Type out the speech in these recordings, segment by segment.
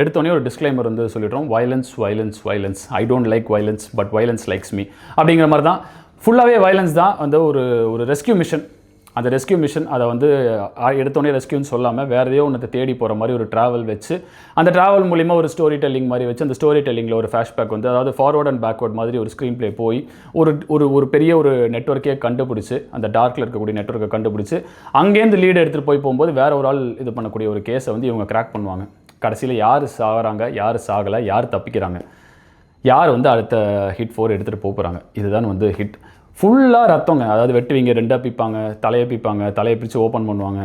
எடுத்தோடனே ஒரு டிஸ்க்ளைமர் வந்து சொல்லிடுறோம். Violence violence violence I don't like violence but violence likes me அப்படிங்கிற மாதிரி தான். ஃபுல்லாகவே வயலன்ஸ் தான் வந்து ஒரு ஒரு ரெஸ்கியூ மிஷன் அந்த ரெஸ்கியூ மிஷன் அதை வந்து எடுத்தோடனே ரெஸ்கியூன்னு சொல்லாமல் வேறு எதையோ ஒன்றத்தை தேடி போகிற மாதிரி ஒரு ட்ராவல் வச்சு அந்த ட்ராவல் மூலிமா ஒரு ஸ்டோரி டெல்லிங் மாதிரி வச்சு அந்த ஸ்டோரி டெல்லிங்கில் ஒரு ஃபேஷ்பேக் வந்து அதாவது ஃபார்வர்ட் அண்ட் பேக்வர்ட் மாதிரி ஒரு ஸ்க்ரீன் ப்ளே போய் ஒரு ஒரு ஒரு பெரிய ஒரு நெட்ஒர்க்கே கண்டுபிடிச்சி அந்த டார்க்கில் இருக்கக்கூடிய நெட்ஒர்க்கை கண்டுபிடிச்சி அங்கேருந்து லீடு எடுத்துகிட்டு போய் போகும்போது வேற ஒரு ஆள் இது பண்ணக்கூடிய ஒரு கேஸை வந்து இவங்க கிராக் பண்ணுவாங்க. கடைசியில் யார் சாகிறாங்க யார் சாகலை யார் தப்பிக்கிறாங்க யார் வந்து அடுத்த ஹிட் ஃபோர் எடுத்துகிட்டு போகிறாங்க இதுதான் வந்து ஹிட் ஃபுல்லாக ரத்தங்க அதாவது வெட்டுவீங்க ரெண்டாக பிப்பாங்க தலையை பிப்பாங்க தலையை பிரித்து ஓப்பன் பண்ணுவாங்க.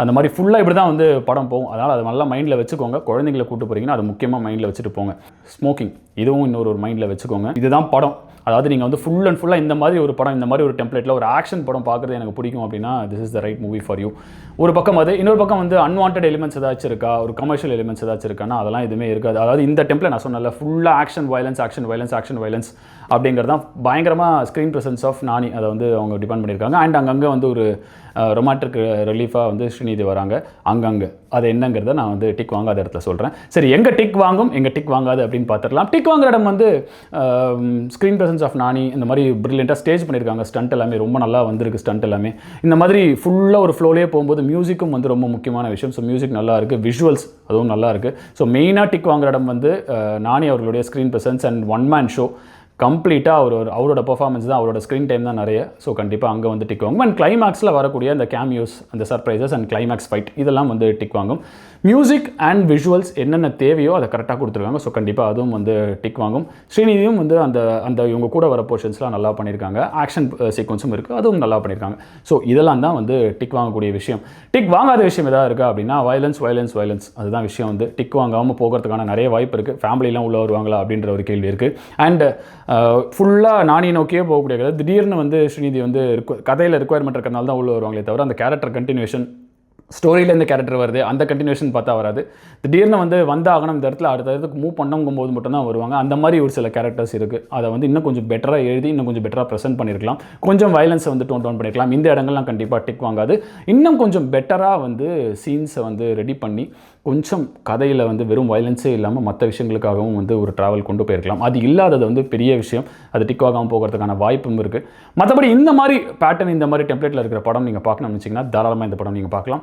அந்த மாதிரி ஃபுல்லாக இப்படி தான் வந்து படம் போகும். அதனால் அதை நல்லா மைண்டில் வச்சுக்கோங்க. குழந்தைங்களை கூப்பிட்டு போகிறீங்கன்னா அது முக்கியமாக மைண்டில் வச்சுட்டு போங்க. ஸ்மோக்கிங் இதுவும் இன்னொரு ஒரு மைண்டில் வச்சுக்கோங்க. இதுதான் படம். அதாவது நீங்கள் வந்து ஃபுல் அண்ட் ஃபுல்லாக இந்த மாதிரி ஒரு படம் இந்த மாதிரி ஒரு டெம்ப்ளேட்டில் ஒரு ஆக்ஷன் படம் பார்க்குறது எனக்கு பிடிக்கும் அப்படின்னா this is the right movie for you ஒரு பக்கம் அது இன்னொரு பக்கம் வந்து அன்வான்ட் எலிமெண்ட்ஸ் ஏதாச்சும் இருக்கா? ஒரு கமர்ஷியல் எலிமெண்ட்ஸ் ஏதாச்சும் இருக்கானா அதெல்லாம் எதுவுமே இருக்காது. அதாவது இந்த டெம்ப்ளேட் நான் சொன்னல ஃபுல்லாக action violence action violence action violence அப்படிங்கிறது தான் பயங்கரமாக ஸ்க்ரீன் ப்ரெசன்ஸ் ஆஃப் நானி அதை வந்து அவங்க டிபெண்ட் பண்ணியிருக்காங்க. அண்ட் அங்கங்கே வந்து ஒரு ரொமாட்டிக் ரிலீஃபாக வந்து ஸ்ரீநிதி வராங்க. அங்கங்கே. அது என்னங்கிறத நான் வந்து டிக் வாங்காத இடத்துல சொல்கிறேன் சரி எங்கே டிக் வாங்கும் எங்கே டிக் வாங்காது அப்படின்னு பார்த்துடலாம். டிக் வாங்குற இடம் வந்து ஸ்க்ரீன் ப்ரெசன்ஸ் ஆஃப் நானி இந்த மாதிரி ப்ரில்லியண்ட்டாக ஸ்டேஜ் பண்ணியிருக்காங்க. ஸ்டண்ட் எல்லாமே ரொம்ப நல்லா வந்திருக்கு ஸ்டண்ட் எல்லாமே. இந்த மாதிரி ஃபுல்லாக ஒரு ஃப்ளோலேயே போகும்போது மியூசிக்கும் வந்து ரொம்ப முக்கியமான விஷயம். ஸோ மியூசிக் நல்லா இருக்குது விஷுவல்ஸ் அதுவும் நல்லா இருக்குது ஸோ மெயினாக டிக் வாங்குற இடம் வந்து நானி அவர்களுடைய screen presence and one man show கம்ப்ளீட்டாக அவர் ஒரு- அவரோட பர்ஃபார்மன்ஸ் தான் அவரோட ஸ்க்ரீன் டைம் தான் நிறைய. ஸோ கண்டிப்பாக அங்கே வந்து டிக் வாங்கும் அண்ட் கிளைமேக்ஸில் வரக்கூடிய அந்த கேமியூஸ் அந்த சர்ப்ரைசஸ் அண்ட் கிளைமேக்ஸ் ஃபைட் இதெல்லாம் வந்து டிக் வாங்கும் மியூசிக் அண்ட் விஷுவல்ஸ் என்னென்ன தேவையோ அதை கரெக்டாக கொடுத்துருக்காங்க. ஸோ கண்டிப்பாக அதுவும் வந்து டிக் வாங்கும் ஸ்ரீநிதியும் வந்து அந்த அந்த இவங்க கூட வர போர்ஷன்ஸ்லாம் நல்லா பண்ணியிருக்காங்க. ஆக்ஷன் சீக்வன்ஸும் இருக்குது அதுவும் நல்லா பண்ணியிருக்காங்க. ஸோ இதெல்லாம் தான் வந்து டிக் வாங்கக்கூடிய விஷயம். டிக் வாங்காத விஷயம் எதாவது இருக்கா அப்படின்னா வயலன்ஸ் வயலன்ஸ் வயலன்ஸ் அதுதான் விஷயம் வந்து டிக் வாங்காமல் போகிறதுக்கான நிறைய வாய்ப்பு இருக்குது ஃபேமிலிலாம் உள்ளே வருவாங்களா அப்படின்ற ஒரு கேள்வி இருக்குது அண்ட் ஃபுல்லாக நானி நோக்கியே போகக்கூடிய கதை திடீர்னு வந்து ஸ்ரீநிதி வந்து கதையில் ரிக்குவயர்மெண்ட் இருக்கிறனால தான் உள்ளே வருவாங்களே தவிர அந்த கேரக்டர் கண்டினியூஷன் ஸ்டோரியில் இந்த கேரக்டர் வருது அந்த கண்டினியூஷன் பார்த்தா வராது. திடீர்னு வந்து வந்தாகணும் இந்த இடத்துல அடுத்த இடத்துக்கு மூவ் பண்ணுங்கும் போது மட்டும்தான் வருவாங்க. அந்த மாதிரி ஒரு சில கேரக்டர்ஸ் இருக்குது அதை வந்து இன்னும் கொஞ்சம் பெட்டராக எழுதி இன்னும் கொஞ்சம் பெட்டராக ப்ரெசென்ட் பண்ணியிருக்கலாம். கொஞ்சம் வயலன்ஸை வந்து டோன் டவுன் பண்ணியிருக்கலாம். இந்த இடங்கள்லாம் கண்டிப்பாக டிக் வாங்காது. இன்னும் கொஞ்சம் பெட்டராக வந்து சீன்ஸை வந்து ரெடி பண்ணி கொஞ்சம் கதையில் வந்து வெறும் வயலன்ஸே இல்லாமல் மற்ற விஷயங்களுக்காகவும் வந்து ஒரு ட்ராவல் கொண்டு போயிருக்கலாம். அது இல்லாதது வந்து பெரிய விஷயம். அது டிக் ஆகாமல் போகிறதுக்கான வாய்ப்பும் இருக்குது மற்றபடி இந்த மாதிரி பேட்டர்ன் இந்த மாதிரி டெம்ப்ளேட்டில் இருக்கிற படம் நீங்கள் பார்க்கணும்னு வச்சிங்கன்னா தாராளமாக இந்த படம் நீங்கள் பார்க்கலாம்.